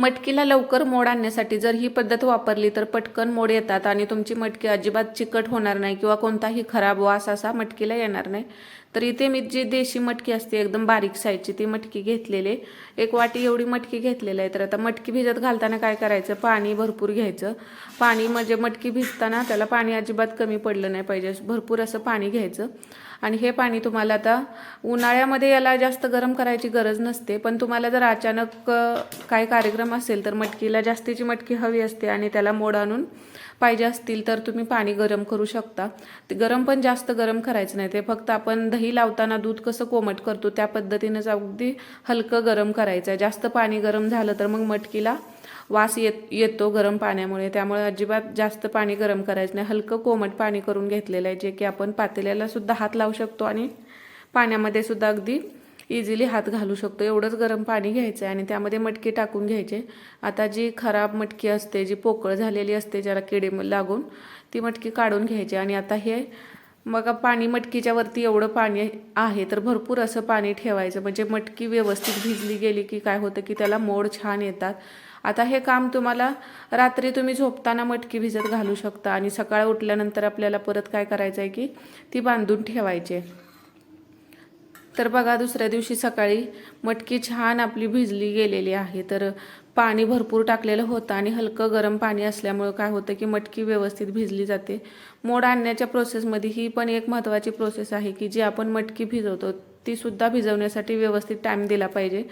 मटकीला लवकर मोड आणण्यासाठी जर ही पद्धत वापरली तर पटकन मोड येतात आणि तुमची मटकी अजिबात चिकट होणार नाही किंवा कोणताही खराब वास असा मटकीला येणार नाही. तर इथे मी जी देशी मटकी असते एकदम बारीक साईजची ती मटकी घेतलेली एक वाटी एवढी मटकी घेतलेली आहे. तर आता मटकी भिजत घालताना काय करायचं? पाणी भरपूर घ्यायचं. पाणी म्हणजे मटकी भिजताना त्याला पाणी अजिबात कमी पडलं नाही पाहिजे. भरपूर असं पाणी घ्यायचं. आणि हे पाणी तुम्हाला आता उन्हाळ्यामध्ये याला जास्त गरम करायची गरज नसते. पण तुम्हाला जर अचानक काय कार्यक्रम गरम असेल तर मटकीला जास्तीची मटकी हवी असते आणि त्याला मोड आणून पाहिजे असतील तर तुम्ही पाणी गरम करू शकता. ते गरम पण जास्त गरम करायचं नाही. ते फक्त आपण दही लावताना दूध कसं कोमट करतो त्या पद्धतीनंच अगदी हलकं गरम करायचं. आहे जास्त पाणी गरम झालं तर मग मटकीला वास येत येतो गरम पाण्यामुळे. त्यामुळे अजिबात जास्त पाणी गरम करायचं नाही. हलकं कोमट पाणी करून घेतलेलं आहे जे की आपण पातेल्याला सुद्धा हात लावू शकतो आणि पाण्यामध्ये सुद्धा अगदी इझिली हात घालू शकतो. एवढंच गरम पाणी घ्यायचं आहे आणि त्यामध्ये मटकी टाकून घ्यायचे. आता जी खराब मटकी असते जी पोकळ झालेली असते ज्याला किडे लागून ती मटकी काढून घ्यायची. आणि आता हे मग पाणी मटकीच्या वरती एवढं पाणी आहे तर भरपूर असं पाणी ठेवायचं. म्हणजे मटकी व्यवस्थित भिजली गेली की काय होतं की त्याला मोड छान येतात. आता हे काम तुम्हाला रात्री तुम्ही झोपताना मटकी भिजत घालू शकता. आणि सकाळ उठल्यानंतर आपल्याला परत काय करायचं आहे की ती बांधून ठेवायची. आहे. तर बघा दुसऱ्या दिवशी सकाळी मटकी छान आपली भिजली गेलेली आहे. तर पाणी भरपूर टाकलेलं होतं आणि हलकं गरम पाणी असल्यामुळं काय होतं की मटकी व्यवस्थित भिजली जाते. मोड आणण्याच्या प्रोसेसमध्ये ही पण एक महत्त्वाची प्रोसेस आहे की जी आपण मटकी भिजवतो तीसुद्धा भिजवण्यासाठी व्यवस्थित टाईम दिला पाहिजे.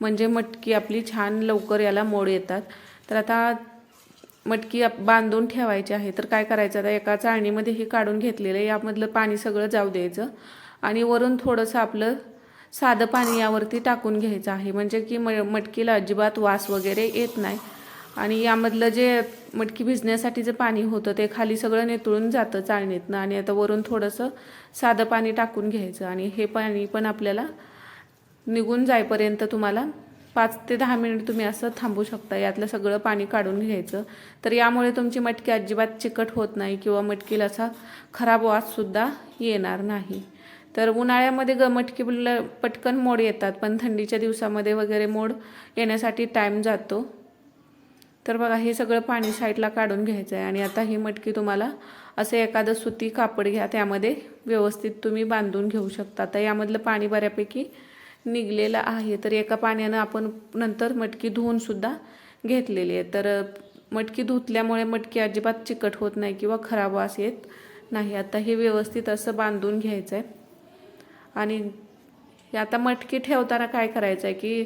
म्हणजे मटकी आपली छान लवकर याला मोड येतात. तर आता मटकी बांधून ठेवायची आहे. तर काय करायचं? आता एका चाळणीमध्ये हे काढून घेतलेलं आहे. यामधलं पाणी सगळं जाऊ द्यायचं. आणि वरून थोडंसं आपलं साधं पाणी यावरती टाकून घ्यायचं आहे. म्हणजे की म मटकीला अजिबात वास वगैरे येत नाही. आणि यामधलं जे मटकी भिजण्यासाठी जे पाणी होतं ते खाली सगळं नेतळून जातं चाळणीतनं. आणि आता वरून थोडंसं साधं पाणी टाकून घ्यायचं. आणि हे पाणी पण आपल्याला निघून जाईपर्यंत तुम्हाला पाच ते दहा मिनिट तुम्ही असं थांबू शकता. यातलं सगळं पाणी काढून घ्यायचं. तर यामुळे तुमची मटकी अजिबात चिकट होत नाही किंवा मटकीला असा खराब वाससुद्धा येणार नाही. तर उन्हाळ्यामध्ये ग मटकी पटकन मोड येतात पण थंडीच्या दिवसामध्ये वगैरे मोड येण्यासाठी टाईम जातो. तर बघा हे सगळं पाणी साईडला काढून घ्यायचं आहे आणि आता ही मटकी तुम्हाला असं एखादं सुती कापड घ्या त्यामध्ये व्यवस्थित तुम्ही बांधून घेऊ शकता. आता यामधलं पाणी बऱ्यापैकी निघलेलं आहे तर एका पाण्यानं आपण नंतर मटकी धुवूनसुद्धा घेतलेली आहे. तर मटकी धुतल्यामुळे मटकी अजिबात चिकट होत नाही किंवा खराब वास येत नाही. आता हे व्यवस्थित असं बांधून घ्यायचं आहे आणि हे आता मटकी ठेवताना काय करायचं आहे की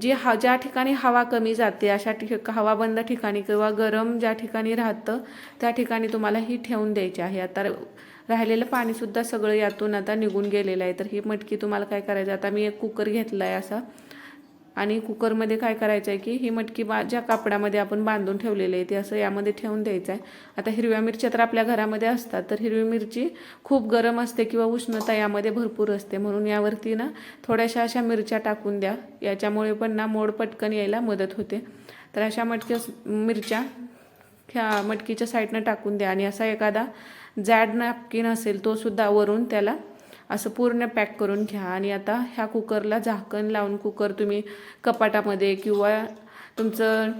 जी हा ज्या ठिकाणी हवा कमी जाते अशा ठिक हवाबंद ठिकाणी किंवा गरम ज्या ठिकाणी राहतं त्या ठिकाणी तुम्हाला ही ठेवून द्यायची आहे. आता राहिलेलं पाणीसुद्धा सगळं यातून आता निघून गेलेलं आहे. तर ही मटकी तुम्हाला काय करायचं? आता मी एक कुकर घेतला आहे असा. आणि कुकरमध्ये काय करायचं आहे की ही मटकी बा ज्या कापडामध्ये आपण बांधून ठेवलेली आहे ते असं यामध्ये ठेवून द्यायचं आहे आता हिरव्या मिरच्या तर आपल्या घरामध्ये असतात तर हिरवी मिरची खूप गरम असते किंवा उष्णता यामध्ये भरपूर असते. म्हणून यावरती ना थोड्याशा अशा मिरच्या टाकून द्या. याच्यामुळे पण ना मोड पटकन यायला मदत होते. तर अशा मटक्या मिरच्या ह्या मटकीच्या साईडनं टाकून द्या. आणि असा एखादा जॅड नॅपकिन असेल तो सुद्धा वरून त्याला असं पूर्ण पॅक करून घ्या. आणि आता ह्या कुकरला झाकण लावून कुकर तुम्ही कपाटामध्ये किंवा तुमचं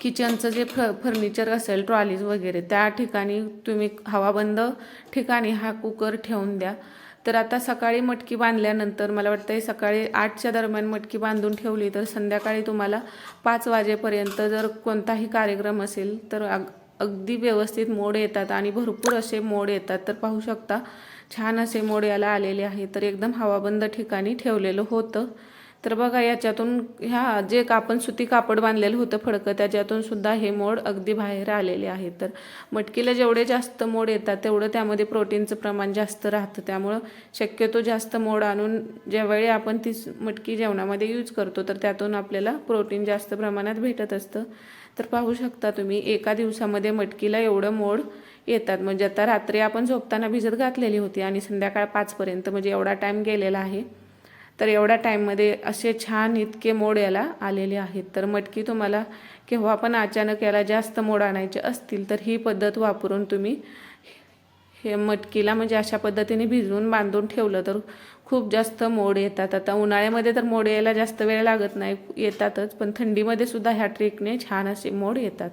किचनचं जे फ फर्निचर असेल ट्रॉलीज वगैरे त्या ठिकाणी तुम्ही हवाबंद ठिकाणी हा कुकर ठेवून द्या. तर आता सकाळी मटकी बांधल्यानंतर मला वाटतं सकाळी आठच्या दरम्यान मटकी बांधून ठेवली तर संध्याकाळी तुम्हाला पाच वाजेपर्यंत जर कोणताही कार्यक्रम असेल तर अगदी व्यवस्थित मोड येतात आणि भरपूर असे मोड येतात. तर पाहू शकता छान असे मोड याला आलेले आहे. तर एकदम हवाबंद ठिकाणी ठेवलेलं होतं. तर बघा याच्यातून ह्या जे आपण सुती कापड बांधलेलं होतं फडकं त्याच्यातून सुद्धा हे मोड अगदी बाहेर आलेले आहेत. तर मटकीला जेवढे जास्त मोड येतात तेवढं त्यामध्ये प्रोटीनचं प्रमाण जास्त राहतं. त्यामुळं शक्यतो जास्त मोड आणून ज्यावेळी आपण ती मटकी जेवणामध्ये यूज करतो तर त्यातून आपल्याला प्रोटीन जास्त प्रमाणात भेटत असतं. तर पाहू शकता तुम्ही एका दिवसामध्ये मटकीला एवढं मोड येतात. म्हणजे आता रात्री आपण झोपताना भिजत घातलेली होती आणि संध्याकाळ पाचपर्यंत म्हणजे एवढा टाईम गेलेला आहे. तर एवढ्या टाईममध्ये असे छान इतके मोड याला आलेले आहेत. तर मटकी तुम्हाला केव्हा पण अचानक याला जास्त मोड आणायचे असतील तर ही पद्धत वापरून तुम्ही हे मटकीला म्हणजे अशा पद्धतीने भिजवून बांधून ठेवलं तर खूप जास्त मोड येतात. आता उन्हाळ्यामध्ये तर मोड यायला जास्त वेळ लागत नाही येतातच पण थंडीमध्ये सुद्धा ह्या ट्रिकने छान असे मोड येतात.